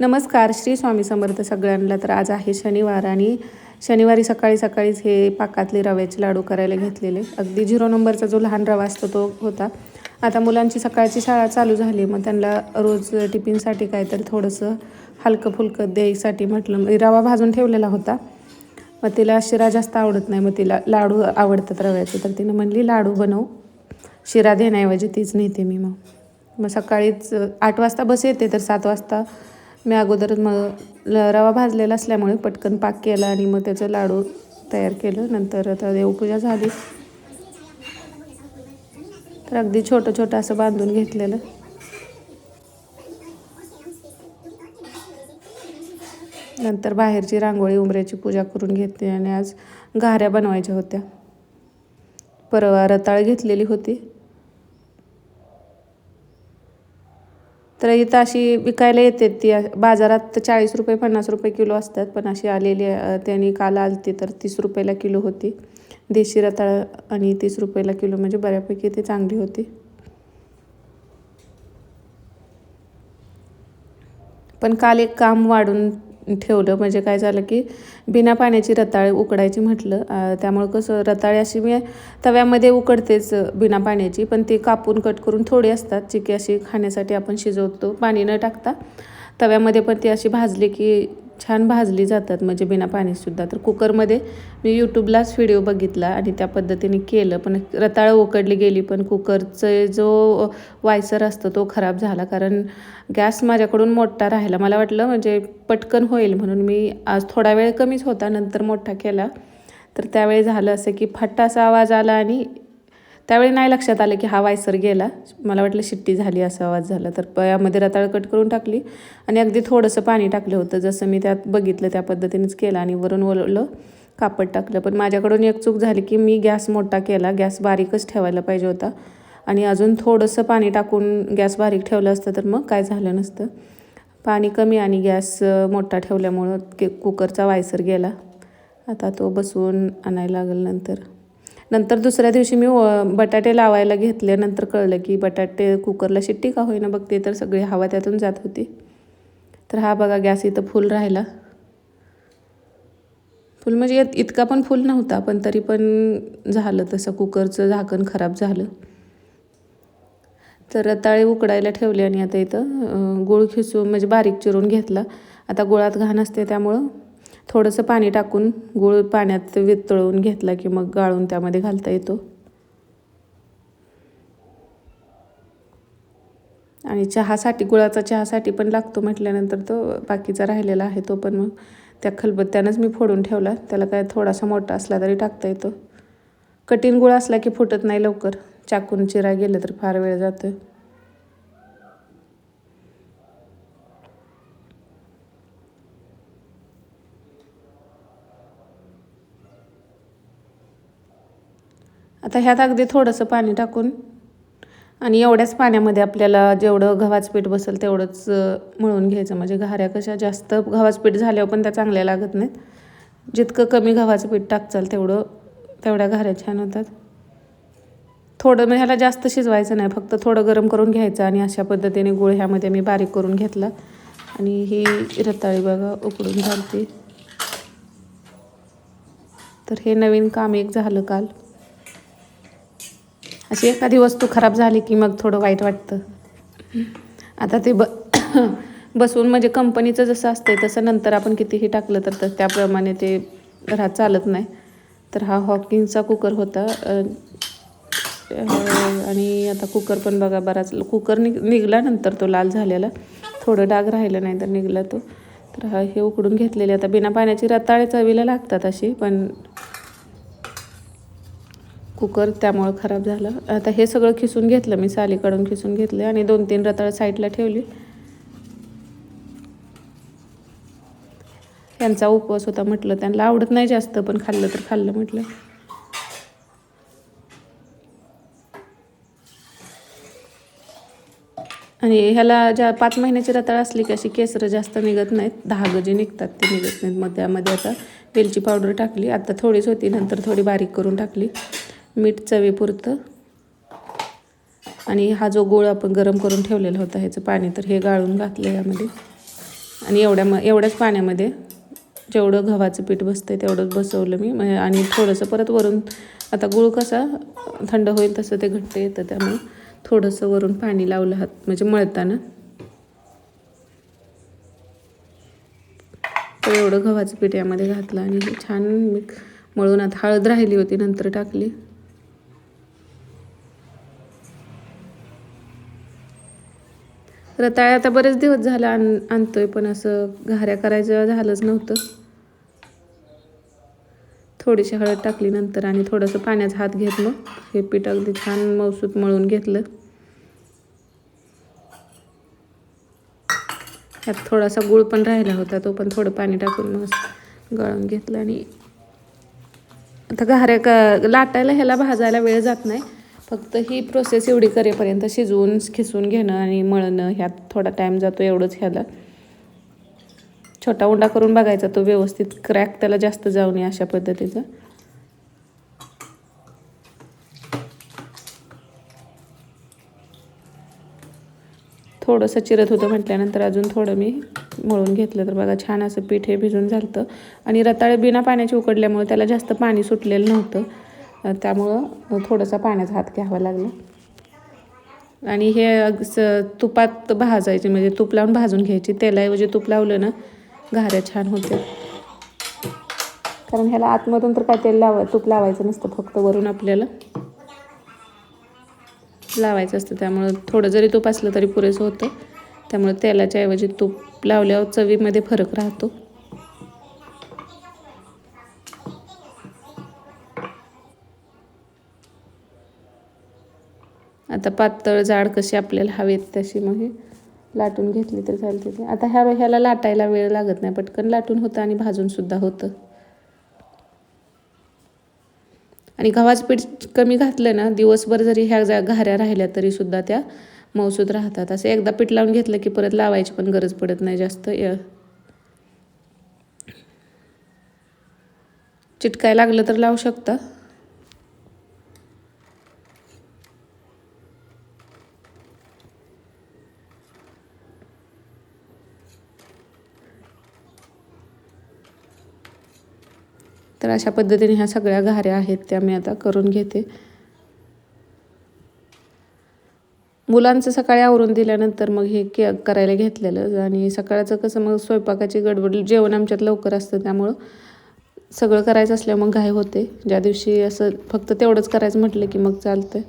नमस्कार श्री स्वामी समर्थ सगळ्यांना. तर आज आहे शनिवार आणि शनिवारी सकाळी सकाळीच हे पाकातले रव्याचे लाडू करायला घेतलेले. अगदी झिरो नंबरचा जो लहान रवा असतो तो होता. आता मुलांची सकाळची शाळा चालू झाली मग त्यांना रोज टिफिनसाठी काय तर थोडंसं हलकं फुलकं द्यायसाठी म्हटलं. म्हणजे रवा भाजून ठेवलेला होता. मग तिला शिरा जास्त आवडत नाही मग तिला लाडू आवडतात रव्याचे. तर तिनं म्हणली लाडू बनव. शिरा देण्याऐवजी तीच नेते मी मग. मग सकाळीच आठ वाजता बस येते तर सात वाजता मी अगोदर मग रवा भाजलेला असल्यामुळे पटकन पाक केला आणि मग त्याचं लाडू तयार केलं. नंतर आता देवपूजा झाली. तर अगदी छोटं छोटं असं बांधून घेतलेलं. नंतर बाहेरची रांगोळी उंबऱ्याची पूजा करून घेतली आणि आज घाऱ्या बनवायच्या होत्या. परवा रताळ घेतलेली होती. तर इथं अशी विकायला येते ती. बाजारात तर चाळीस रुपये पन्नास रुपये किलो असतात पण अशी आलेली त्यांनी काल आलती तर तीस रुपयाला किलो होती. देशी रताळ आणि तीस रुपयाला किलो म्हणजे बऱ्यापैकी ती चांगली होती. पण काल एक काम वाढून ठेवलं. म्हणजे काय झालं की बिना पाण्याची रताळे उकडायची म्हटलं. त्यामुळं कसं रताळे अशी मी तव्यामध्ये उकडतेच बिना पाण्याची. पण ती कापून कट करून थोडी असतात. जी की अशी खाण्यासाठी आपण शिजवतो. पाणी न टाकता तव्यामध्ये पण ती अशी भाजली की छान भाजली जातात म्हणजे बिना पाणीसुद्धा तर कुकरमध्ये मी यूट्यूबलाच व्हिडिओ बघितला आणि त्या पद्धतीने केलं. पण रताळं उकडली गेली पण कुकरचं जो वायसर असतो तो खराब झाला. कारण गॅस माझ्याकडून मोठा राहिला. मला वाटलं म्हणजे पटकन होईल म्हणून मी आज थोडा वेळ कमीच होता नंतर मोठा केला. तर त्यावेळी झालं असं की फट्टा असा आवाज आला आणि त्यावेळी नाही लक्षात आलं की हा वायसर गेला. मला वाटलं शिट्टी झाली असा आवाज झाला. तर पयामध्ये रताळ कट करून टाकली आणि अगदी थोडंसं पाणी टाकलं होतं. जसं मी त्यात बघितलं त्या पद्धतीनेच केलं आणि वरून ओलवलं कापड टाकलं. पण माझ्याकडून एक चूक झाली की मी गॅस मोठा केला. गॅस बारीकच ठेवायला पाहिजे होता आणि अजून थोडंसं पाणी टाकून गॅस बारीक ठेवलं असतं तर मग काय झालं नसतं. पाणी कमी आणि गॅस मोठा ठेवल्यामुळं के कुकरचा वायसर गेला. आता तो बसवून आणायला लागेल नंतर. नंतर दुसऱ्या दिवशी मी बटाटे लावायला घेतले नंतर कळलं की बटाटे कुकरला शिट्टी का होईना बघते तर सगळी हवा त्यातून जात होती. तर हा बघा गॅस इथं फुल राहिला. फुल म्हणजे इतका पण फुल नव्हता पण तरी पण झालं तसं. कुकरचं झाकण खराब झालं. तर रताळे उकडायला ठेवले आणि आता इथं गुळ गूळ खिसून म्हणजे बारीक चिरून घेतला. आता गुळात घाण असते त्यामुळं थोडंसं पाणी टाकून गूळ पाण्यात वितळवून घेतला की मग गाळून त्यामध्ये घालता येतो. आणि चहासाठी गुळाचा चहासाठी पण लागतो म्हटल्यानंतर तो बाकीचा राहिलेला आहे तो पण मग त्या खलबत्त्यानंच मी फोडून ठेवला. त्याला काय थोडासा मोठा असला तरी टाकता येतो. कठीण गुळ असला की फुटत नाही लवकर. चाकून चिरा गेलं तर फार वेळ जातो आता ह्यात अगदी थोडंसं पाणी टाकून आणि एवढ्याच पाण्यामध्ये आपल्याला जेवढं गव्हाचं पीठ बसेल तेवढंच मळून घ्यायचं. म्हणजे घाऱ्या कशा जास्त गव्हाचं पीठ झाल्यावर पण त्या चांगल्या लागत नाहीत. जितकं कमी गव्हाचं पीठ टाकचाल तेवढं तेवढ्या घाऱ्या छान होतात. थोडं म्हणजे ह्याला जास्त शिजवायचं नाही. फक्त थोडं गरम करून घ्यायचं आणि अशा पद्धतीने गुळ ह्यामध्ये मी बारीक करून घेतला. आणि ही रताळी बघा उकडून घालते तर हे नवीन काम एक झालं काल. अशी एखादी वस्तू खराब झाली की मग थोडं वाईट वाटतं. आता ते ब बसवून म्हणजे कंपनीचं जसं असतंय तसं नंतर आपण कितीही टाकलं तर तर त्याप्रमाणे ते राहत चालत नाही. तर हा हॉकिंगचा कुकर होता. आणि आता कुकर पण बघा बराच कुकर निघ निघला नंतर तो लाल झालेला. थोडं डाग राहिलं नाही तर निघला तो. तर हा हे उकडून घेतलेले. आता बिना पाण्याची रताळे चवीला लागतात अशी पण कुकर त्यामुळं खराब झालं. आता हे सगळं खिसून घेतलं मी सालीकडून खिसून घेतले आणि दोन तीन रताळ साईडला ठेवली. त्यांचा उपवास होता म्हटलं त्यांना आवडत नाही जास्त पण खाल्लं तर खाल्लं म्हटलं. आणि ह्याला ज्या पाच महिन्याची रताळ असली की अशी केसरं जास्त निघत नाहीत. दहा जे निघतात ते निघत नाहीत. मग त्यामध्ये आता वेलची पावडर टाकली. आता थोडीच होती नंतर थोडी बारीक करून टाकली. मीठ चवीपुरतं. आणि हा जो गोळ आपण गरम करून ठेवलेला होता ह्याचं पाणी तर हे गाळून घातलं यामध्ये. आणि एवढ्या म एवढ्याच पाण्यामध्ये जेवढं गव्हाचं पीठ बसतं आहे तेवढंच बसवलं मी. आणि थोडंसं परत वरून आता गुळ कसा थंड होईल तसं ते घट्ट येतं त्यामुळे थोडंसं वरून पाणी लावलं हात म्हणजे मळताना. तर एवढं गव्हाचं पीठ यामध्ये घातलं आणि छान मी मळून आता हळद राहिली होती नंतर टाकली. रताळे आता बरेच दिवस झालं आण आणतोय पण असं घाऱ्या करायचं झालंच नव्हतं. थोडीशी हळद टाकली नंतर आणि थोडंसं पाण्याचा हात घेतलं. हे पीठ अगदी छान मौसूत मळून घेतलं. त्यात थोडासा गुळ पण राहिला होता तो पण थोडं पाणी टाकून मग असं गळून घेतलं आणि आता घाऱ्या का लाटायला ह्याला भाजायला वेळ जात नाही. फक्त ही प्रोसेस एवढी करेपर्यंत शिजवून खिसून घेणं आणि मळणं ह्यात थोडा टाईम जातो एवढंच ह्याला. छोटा उंडा करून बघायचा तो व्यवस्थित क्रॅक त्याला जास्त जाऊ नये अशा पद्धतीचं. थोडंसं चिरत होतं म्हटल्यानंतर अजून थोडं मी मळून घेतलं. तर बघा छान असं पीठ हे भिजून झालं आणि रताळे बिना पाण्याचे उकडल्यामुळे त्याला जास्त पाणी सुटलेलं नव्हतं. त्यामुळं थोडंसं पाण्याचा हात घ्यावा लागला. आणि हे स- तुपात भाजायचे म्हणजे तूप लावून भाजून घ्यायची. तेलाऐवजी तूप लावलं ना घाऱ्या छान होते कारण ह्याला आतमधून तर काय तेल लावा तूप लावायचं नसतं फक्त वरून आपल्याला लावायचं असतं. त्यामुळं थोडं जरी तूप असलं तरी पुरेसं होतं. त्यामुळे तेलाच्या ऐवजी तूप लावल्यावर चवीमध्ये फरक राहतो. आता पातळ जाड कशी आपल्याला हवेत तशी मग हे लाटून घेतली तर चालते ते. आता ह्या ह्याला लाटायला वेळ लागत नाही पटकन लाटून होतं आणि भाजूनसुद्धा होतं. आणि गव्हाचं पीठ कमी घातलं ना दिवसभर जरी ह्या जा घाऱ्या राहिल्या तरी सुद्धा त्या मौसूद राहतात. असं एकदा पीठ लावून घेतलं की परत लावायची पण गरज पडत नाही जास्त य- चिटकाय लागलं तर लावू शकता. तर अशा पद्धतीने ह्या सगळ्या घाऱ्या आहेत त्या मी आता करून घेते. मुलांचं सकाळी आवरून दिल्यानंतर मग हे के करायला घेतलेलं आणि सकाळचं कसं मग स्वयंपाकाची गडबड जेवण आमच्यात लवकर असतं त्यामुळं सगळं करायचं असल्यावर मग घाई होते. ज्या दिवशी असं फक्त तेवढंच करायचं म्हटलं की मग चालतं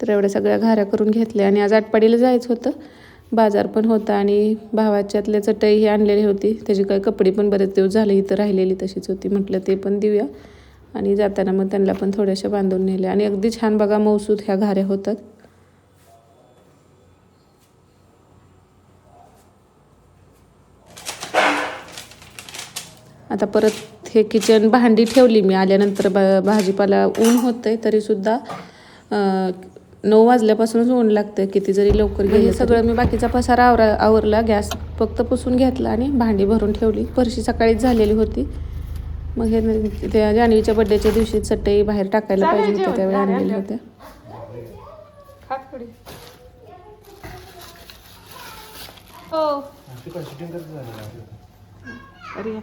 तर एवढ्या सगळ्या घाऱ्या करून घेतल्या आणि आज आटपाडीला जायचं होतं. बाजार पण होता आणि भावाच्यातल्या चटई ही आणलेली होती. त्याची काही कपडे पण बरेच दिवस झाले इथं राहिलेली तशीच होती. म्हटलं ते पण देऊया. आणि जाताना मग त्यांना पण थोड्याशा बांधून नेल्या आणि अगदी छान बघा मौसूद ह्या घाऱ्या होतात. आता परत हे किचन भांडी ठेवली मी. आल्यानंतर बा भाजीपाला ऊन होतंय तरीसुद्धा नऊ वाजल्यापासूनच ऊन लागतं किती जरी लवकर गेलं सगळं मी बाकीचा पसारा आवरा आवरला गॅस फक्त पुसून घेतला आणि भांडी भरून ठेवली. फरशी सकाळीच झालेली होती. मग हे त्या जान्हवीच्या बड्डेच्या दिवशी चटई बाहेर टाकायला पाहिजे होत्या त्यावेळी आणलेल्या होत्या. हो. अरे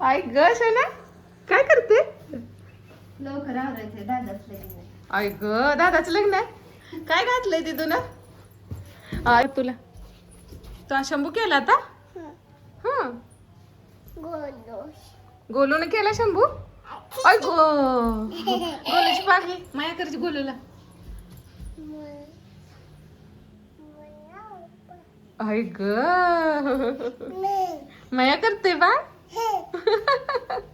आई ग ना काय करते? लवकर आवरायचंय दादाच आई ग दादाचं लग्न आहे. काय घातलंय तिथून ना आय तुला. तू हा शंभू केला आता? हं. गोलूने केला शंभू? आय गो. गोलूची पागी माया करायची गोलूला. आई ग. माया करते बा.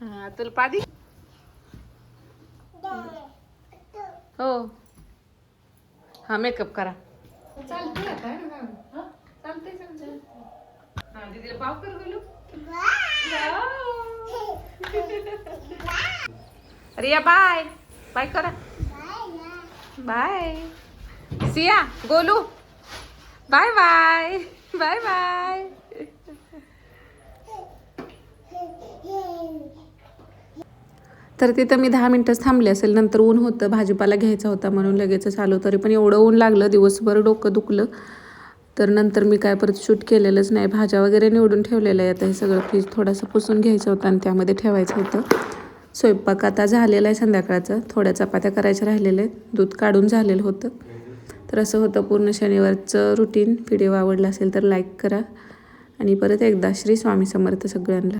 हा तुला पादी हो। हा मेकअप करा। है रिया बाय बाय करा। Bye Siya, Golu. Bye bye bye bye तर तिथं मी दहा मिनटंच थांबले असेल. नंतर ऊन होतं भाजीपाला घ्यायचा होता म्हणून लगेचच आलो तरी पण एवढं ऊन लागलं दिवसभर डोकं दुखलं. तर नंतर मी काय परत शूट केलेलंच नाही. भाज्या वगैरे निवडून ठेवलेलं आहे आता हे सगळं फ्रीज थोडंसं पुसून घ्यायचं होतं आणि त्यामध्ये ठेवायचं होतं. स्वयंपाक आता झालेला आहे संध्याकाळचा. थोड्या चपात्या करायच्या राहिलेल्या आहेत. दूध काढून झालेलं होतं. तर असं होतं पूर्ण शनिवारचं रुटीन व्हिडिओ आवडला असेल तर लाईक करा. आणि परत एकदा श्री स्वामी समर्थ सगळ्यांना.